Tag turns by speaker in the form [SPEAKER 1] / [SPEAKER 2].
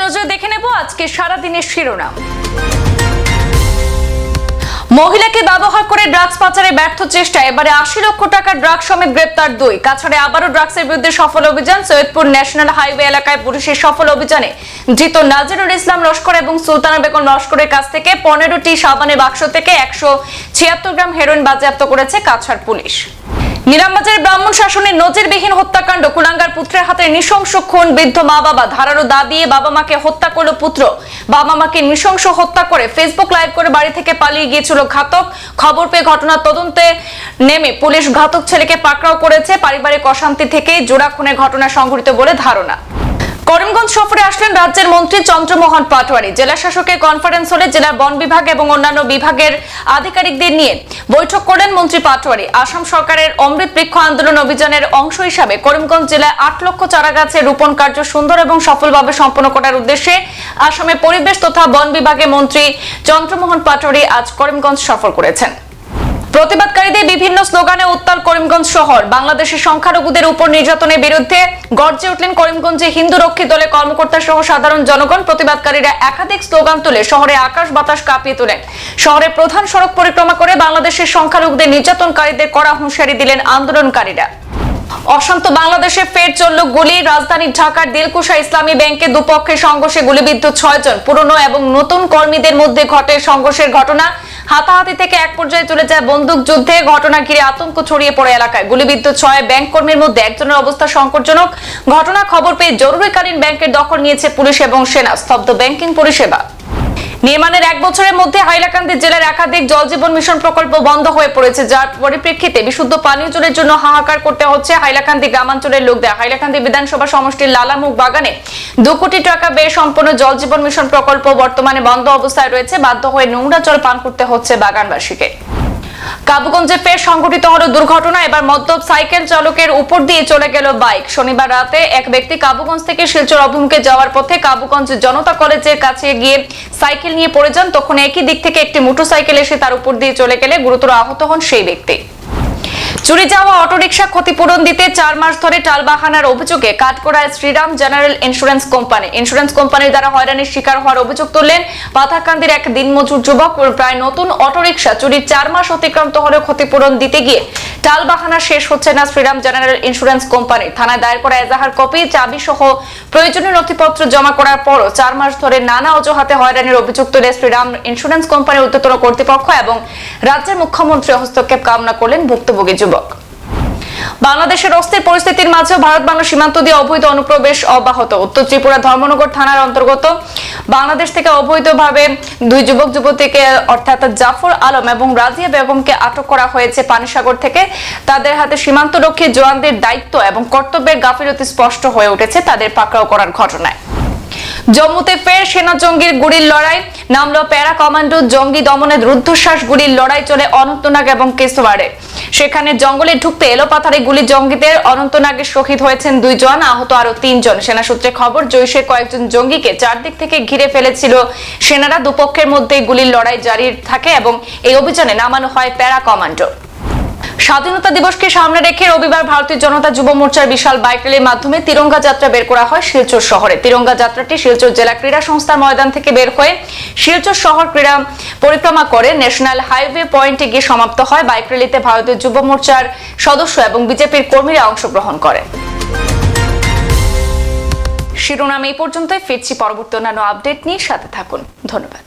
[SPEAKER 1] নজরে দেখে নেব আজকে সারাদিনের শিরোনাম। মহিলাকে ব্যবহার করে ড্রাগস পাচারে ব্যর্থ চেষ্টা, এবারে আশি লক্ষ টাকার ড্রাগস সমেত গ্রেপ্তার দুই। কাছাড়ে আবারও ড্রাগসের বিরুদ্ধে সফল অভিযান, সৈয়দপুর ন্যাশনাল হাইওয়ে এলাকায় পুলিশের সফল অভিযানে ধৃত নাজিরুল ইসলাম লস্কর এবং সুলতানা বেগম লস্করের কাছ থেকে পনেরোটি সাবানের বাক্স থেকে একশো ছিয়াত্তর গ্রাম হেরোইন বাজেয়াপ্ত করেছে কাছাড় পুলিশ। নিরামবাজারের ব্রাহ্মণ শাসনের নজিরবিহীন হত্যাকাণ্ড। কুলাঙ্গার পুত্রের হাতে নৃশংস খুন, বৃদ্ধ মা বাবা ধারালো দা দিয়ে বাবা মাকে হত্যা করল পুত্র। বাবা মাকে নৃশংস হত্যা করে ফেসবুক লাইভ করে বাড়ি থেকে পালিয়ে গিয়েছিল ঘাতক। খবর পেয়ে ঘটনা তদন্তে নেমে পুলিশ ঘাতক ছেলেকে পাকড়াও করেছে। পারিবারিক অশান্তি থেকেই জোড়া খুনের ঘটনা সংঘটিত বলে ধারণা। করিমগঞ্জ সফরে আসলেন রাজ্যের মন্ত্রী চন্দ্রমোহন পাটোয়ারি। জেলা শাসকের কনফারেন্স হলে জেলার বন বিভাগ এবং অন্যান্য বিভাগের আধিকারিকদের নিয়ে বৈঠক করলেন মন্ত্রী পাটোয়ারি। আসাম সরকারের অমৃত বৃক্ষ আন্দোলন অভিযানের অংশ হিসাবে করিমগঞ্জ জেলায় আট লক্ষ চারা গাছের রোপণ কার্য সুন্দর এবং সফলভাবে সম্পন্ন করার উদ্দেশ্যে আসামের পরিবেশ তথা বন বিভাগের মন্ত্রী চন্দ্রমোহন পাটোয়ারি আজ করিমগঞ্জ সফর করেছেন। প্রতিবাদকারীদের বিভিন্ন স্লোগানে উত্তাল করিমগঞ্জ শহর। বাংলাদেশের সংখ্যালঘুদের উপর নির্যাতনের বিরুদ্ধে গর্জে উঠলেন করিমগঞ্জে হিন্দু রক্ষী দলের কর্মকর্তা সহ সাধারণ জনগণ। প্রতিবাদকারীরা একাধিক স্লোগান তুলে শহরে আকাশ বাতাস কাঁপিয়ে তোলেন। শহরের প্রধান সড়ক পরিক্রমা করে বাংলাদেশের সংখ্যালঘুদের নির্যাতনকারীদের কড়া হুঁশিয়ারি দিলেন আন্দোলনকারীরা। অশান্ত বাংলাদেশে ফের চলল গুলি। রাজধানী ঢাকার দিলকুশা ইসলামী ব্যাংকে দুপক্ষের সংঘর্ষে গুলিবিদ্ধ ছয়জন। পুরনো এবং নতুন কর্মীদের মধ্যে ঘটে সংঘর্ষের ঘটনা। হাতাহাতি থেকে এক পর্যায়ে চলে যায় বন্দুক যুদ্ধে। ঘটনা ঘিরে আতঙ্ক ছড়িয়ে পড়ে এলাকায়। গুলিবিদ্ধ ছয় ব্যাংক কর্মীর মধ্যে একজনের অবস্থা সংকটজনক। ঘটনা খবর পেয়ে জরুরিকালীন ব্যাংকের দখল নিয়েছে পুলিশ এবং সেনা। স্তব্ধ ব্যাংকিং পরিষেবা। নির্মাণের এক বছরের মধ্যে হাইলাকান্দি জেলার একাধিক জলজীবন মিশন প্রকল্প বন্ধ হয়ে পড়েছে, যার পরিপ্রেক্ষিতে বিশুদ্ধ পানীয় জলের জন্য হাহাকার করতে হচ্ছে হাইলাকান্দি গ্রামাঞ্চলের লোকদের। হাইলাকান্দি বিধানসভা সমষ্টির লালামুখ বাগানে দু কোটি টাকা ব্যয় সম্পন্ন জল জীবন মিশন প্রকল্প বর্তমানে বন্ধ অবস্থায় রয়েছে। বাধ্য হয়ে নোংরা জল পান করতে হচ্ছে বাগানবাসীকে। কাবুগঞ্জে ফের সংঘটিত হলো দুর্ঘটনা। এবার মদ্যপ সাইকেল চালকের উপর দিয়ে চলে গেল বাইক। শনিবার রাতে এক ব্যক্তি কাবুগঞ্জ থেকে শিলচর অভিমুখে যাওয়ার পথে কাবুগঞ্জ জনতা কলেজের কাছে গিয়ে সাইকেল নিয়ে পড়ে যান। তখন একই দিক থেকে একটি মোটরসাইকেল এসে তার উপর দিয়ে চলে গেলে গুরুতর আহত হন সেই ব্যক্তি। চুরি যাওয়া অটোরিকশা ক্ষতিপূরণ দিতে চার মাস ধরে টালবাহানার অভিযোগে কাঠগড়ায় Shriram general insurance company. Insurance কোম্পানির দ্বারা হয়রানির শিকার হওয়ার অভিযোগ তুললেন পাথাকান্দির এক দিনমজুর যুবক প্রায় নতুন অটোরিকশা চুরির চার মাস অতিক্রান্ত হলেও ক্ষতিপূরণ দিতে গিয়ে টালবাহানা শেষ হচ্ছে না শ্রীরাম জেনারেল ইন্স্যুরেন্স কোম্পানি। থানায় দায়ের করা এজাহার কপি চাবি সহ প্রয়োজনীয় নথিপত্র জমা করার পরও চার মাস ধরে নানা অজুহাতে হয়রানির অভিযোগ তুলে শ্রীরাম ইন্স্যুরেন্স কোম্পানির উদ্যতন কর্তৃপক্ষ এবং রাজ্যের মুখ্যমন্ত্রী হস্তক্ষেপ কামনা করলেন ভুক্তভোগী যুবক। বাংলাদেশের অস্থির পরিস্থিতির মাঝে ভারত বাংলা সীমান্ত দিয়ে অবৈধ অনুপ্রবেশ অব্যাহত। উত্তর ত্রিপুরা ধর্মনগর থানার অন্তর্গত। বাংলাদেশ থেকে অবৈধভাবে দুই যুবক, যুবতীকে অর্থাৎ জাফর আলম এবং রাজিয়া বেগমকে আটক করা হয়েছে পানিসাগর থেকে। তাদের হাতে সীমান্তরক্ষী জওয়ানদের দায়িত্ব এবং কর্তব্যের গাফিলতি স্পষ্ট হয়ে উঠেছে তাদের পাকড়াও করার ঘটনায়। জম্মুতে ফের সেনা জঙ্গির গুলির লড়াই। নামলো প্যারা কমান্ডো জঙ্গি দমনের রুদ্ধশ্বাস, গুলির লড়াই চলে অনন্তনাগ এবং কেসোয়ারে সেখানে জঙ্গলে ঢুকতে এলোপাথারে গুলি জঙ্গিদের। অনন্তনাগে শহীদ হয়েছেন দুইজন, আহত আরও তিনজন। সেনা সূত্রে খবর জৈশের কয়েকজন জঙ্গিকে চারদিক থেকে ঘিরে ফেলেছিল। সেনারা দুপক্ষের মধ্যে গুলির লড়াই জারি থাকে এবং এই অভিযানে নামানো হয় প্যারা কমান্ডো স্বাধীনতা দিবসকে সামনে রেখে রবিবার ভারতীয় জনতা যুব মোর্চার বিশাল বাইক র্যালির মাধ্যমে তিরঙ্গা যাত্রা বের করা হয় শিলচর শহরে। তিরঙ্গা যাত্রাটি শিলচর জেলা ক্রীড়া সংস্থার ময়দান থেকে বের হয়ে শিলচর শহর ক্রীড়া পরিক্রমা করে ন্যাশনাল হাইওয়ে পয়েন্টে গিয়ে সমাপ্ত হয়। বাইক র্যালিতে ভারতীয় যুব মোর্চার সদস্য এবং বিজেপির কর্মীরা অংশগ্রহণ করেন। শিরোনাম এই পর্যন্তই। ফিরছি পরবর্তী অন্যান্য আপডেট নিয়ে। সাথে থাকুন। ধন্যবাদ।